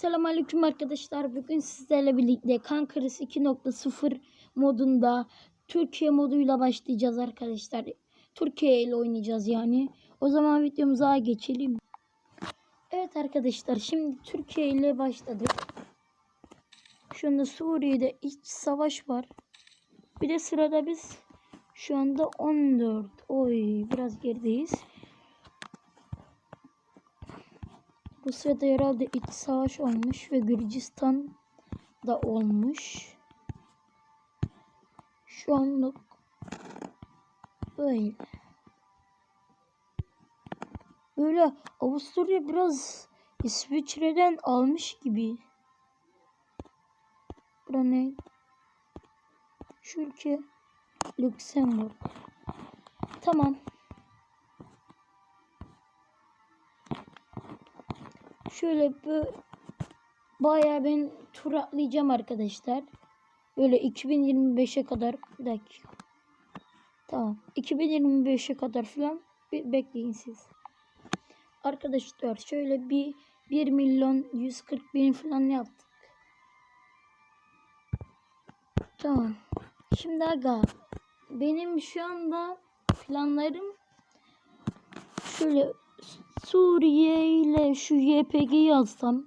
Selamünaleyküm arkadaşlar. Bugün sizlerle birlikte Kankırıs 2.0 modunda Türkiye moduyla başlayacağız arkadaşlar. Türkiye ile oynayacağız yani. O zaman videomuza geçelim. Evet arkadaşlar şimdi Türkiye ile başladık. Şu anda Suriye'de iç savaş var. Bir de sırada biz şu anda 14. Oy biraz gerideyiz. Rusya'da herhalde iç savaş olmuş ve Gürcistan da olmuş. Şu anlık böyle. Böyle Avusturya biraz İsviçre'den almış gibi. Bura ne? Şu ülke Lüksemburg. Tamam. Şöyle bu bayağı ben tur atlayacağım arkadaşlar. Böyle 2025'e kadar bir dakika. Tamam. 2025'e kadar falan bir bekleyin siz. Arkadaşlar şöyle bir 1 milyon 140 bin falan yaptık. Tamam. Şimdi aga benim şu anda planlarım şöyle Suriye ile şu YPG'yi yazsam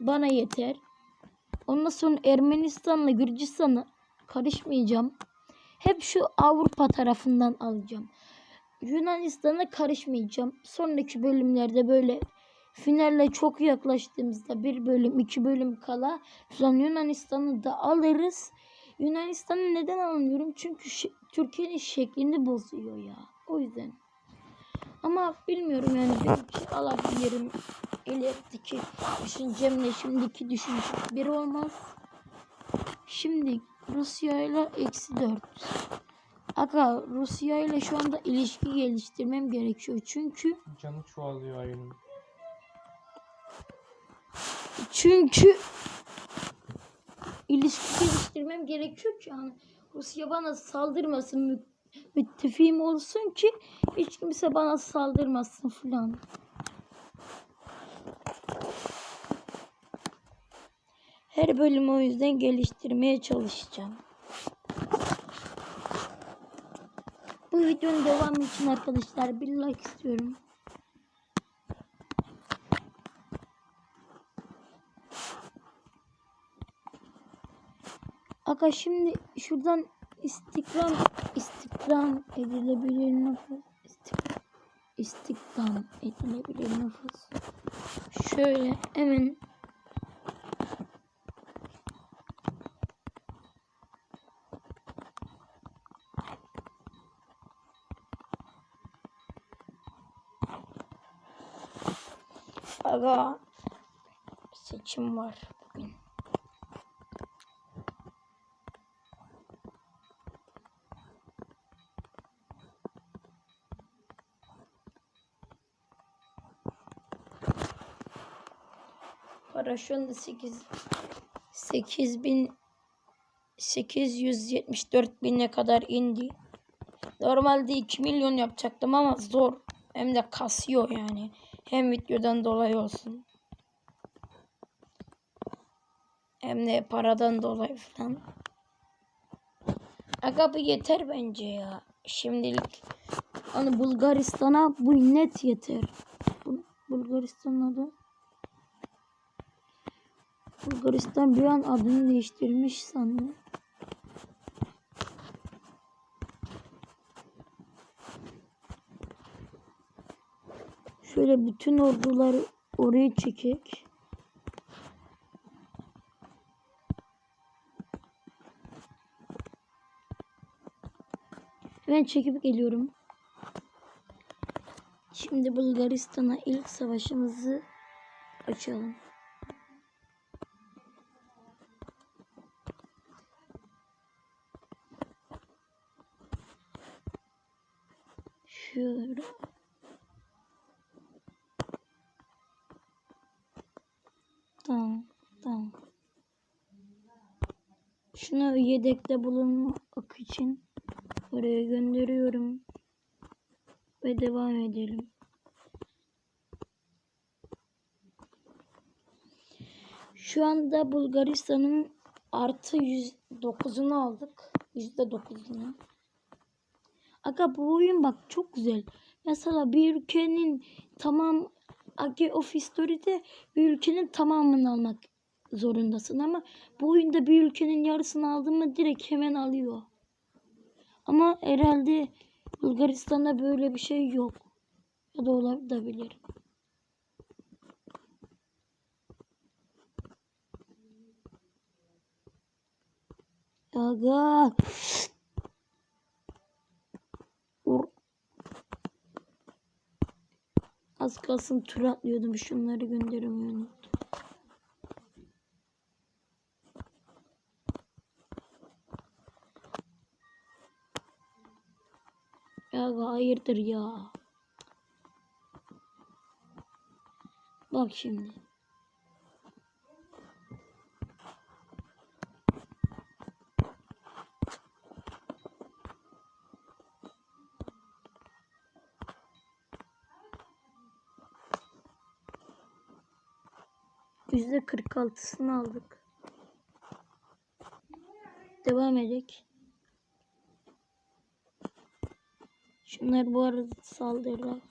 bana yeter. Ondan sonra Ermenistan'la Gürcistan'la karışmayacağım. Hep şu Avrupa tarafından alacağım. Yunanistan'a karışmayacağım. Sonraki bölümlerde böyle finalle çok yaklaştığımızda bir bölüm iki bölüm kala falan Yunanistan'ı da alırız. Yunanistan'ı neden almıyorum? Çünkü Türkiye'nin şeklini bozuyor ya. O yüzden. Ama bilmiyorum yani belki alabilirim. İlerideki düşüncemle şimdiki düşüncem bir olmaz. Şimdi Rusya ile eksi 4. Aga Rusya ile şu anda ilişki geliştirmem gerekiyor. Çünkü Canı çoğalıyor ayının. çünkü ilişki geliştirmem gerekiyor ki yani Rusya bana saldırmasın müttefiğim olsun ki hiç kimse bana saldırmasın falan. Her bölümü o yüzden geliştirmeye çalışacağım. Bu videonun devamı için arkadaşlar bir like istiyorum. Aga şimdi şuradan istikram istikram edilebilir nüfus. İstikram, istikram edilebilir nüfus. Şöyle hemen Aga seçim var bugün. Para şu anda 8 8000 874 bine kadar indi. Normalde 2 milyon yapacaktım ama zor. Hem de kasıyor yani. Hem videodan dolayı olsun. Hem de paradan dolayı falan. Aga bu yeter bence ya. Şimdilik. Hani Bulgaristan'a bu net yeter. Bu, Bulgaristan'a da Bulgaristan bir an adını değiştirmiş sandım. Şöyle bütün orduları oraya çekek. Hemen çekip geliyorum. Şimdi Bulgaristan'a ilk savaşımızı açalım. Şunu yedekte bulunmak için oraya gönderiyorum. Ve devam edelim. Şu anda Bulgaristan'ın artı 109'unu aldık. %9'unu. Aga bu oyun bak çok güzel. Mesela bir ülkenin tamam Age of History'de bir ülkenin tamamını almak zorundasın ama bu oyunda bir ülkenin yarısını aldın mı direkt hemen alıyor. Ama herhalde Bulgaristan'da böyle bir şey yok. Ya da olabilir. Aga. Az kalsın tur atlıyordum. Şunları göndermeyi Aga hayırdır ya. Bak şimdi. Yüzde 46'sını aldık. Devam edek. Şunlar bu arada saldırarak.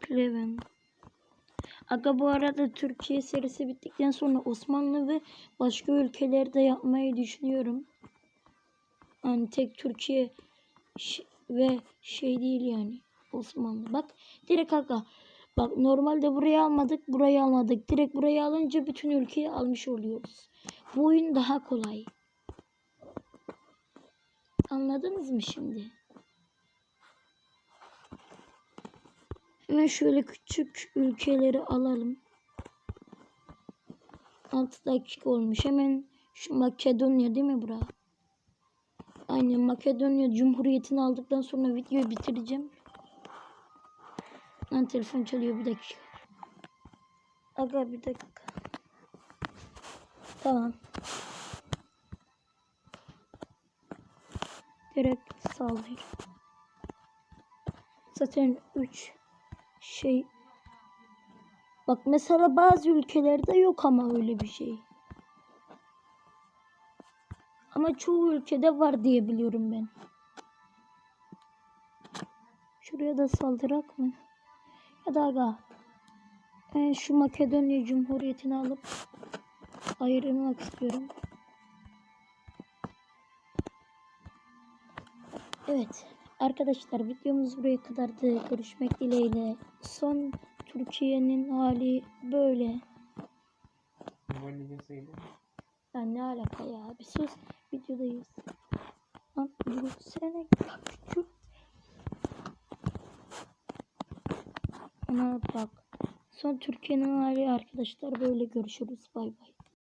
Pleven. Aga bu arada Türkiye serisi bittikten sonra Osmanlı ve başka ülkelerde yapmayı düşünüyorum. Yani tek Türkiye ve şey değil yani Osmanlı. Bak direkt aga. Bak normalde burayı almadık, burayı almadık. Direkt burayı alınca bütün ülkeyi almış oluyoruz. Bu oyun daha kolay. Anladınız mı şimdi? Hemen şöyle küçük ülkeleri alalım. 6 dakika olmuş. Hemen şu Makedonya değil mi bura? Aynen Makedonya Cumhuriyeti'ni aldıktan sonra videoyu bitireceğim. Lan telefon çalıyor bir dakika. Aga bir dakika. Tamam. Direkt saldır. Zaten 3 şey Bak mesela bazı ülkelerde yok ama öyle bir şey. Ama çoğu ülkede var diye biliyorum ben. Şuraya da saldırak mı? Ya da aga. Ben şu Makedonya Cumhuriyeti'ni alıp ayrılmak istiyorum. Evet. Arkadaşlar videomuz buraya kadardı. Görüşmek dileğiyle. Son Türkiye'nin hali böyle. Ya ne alaka ya? Bir sus. Videodayız. Lan yürüsene. Küçük. Ana bak. Son Türkiye'nin hali arkadaşlar böyle görüşürüz. Bay bay.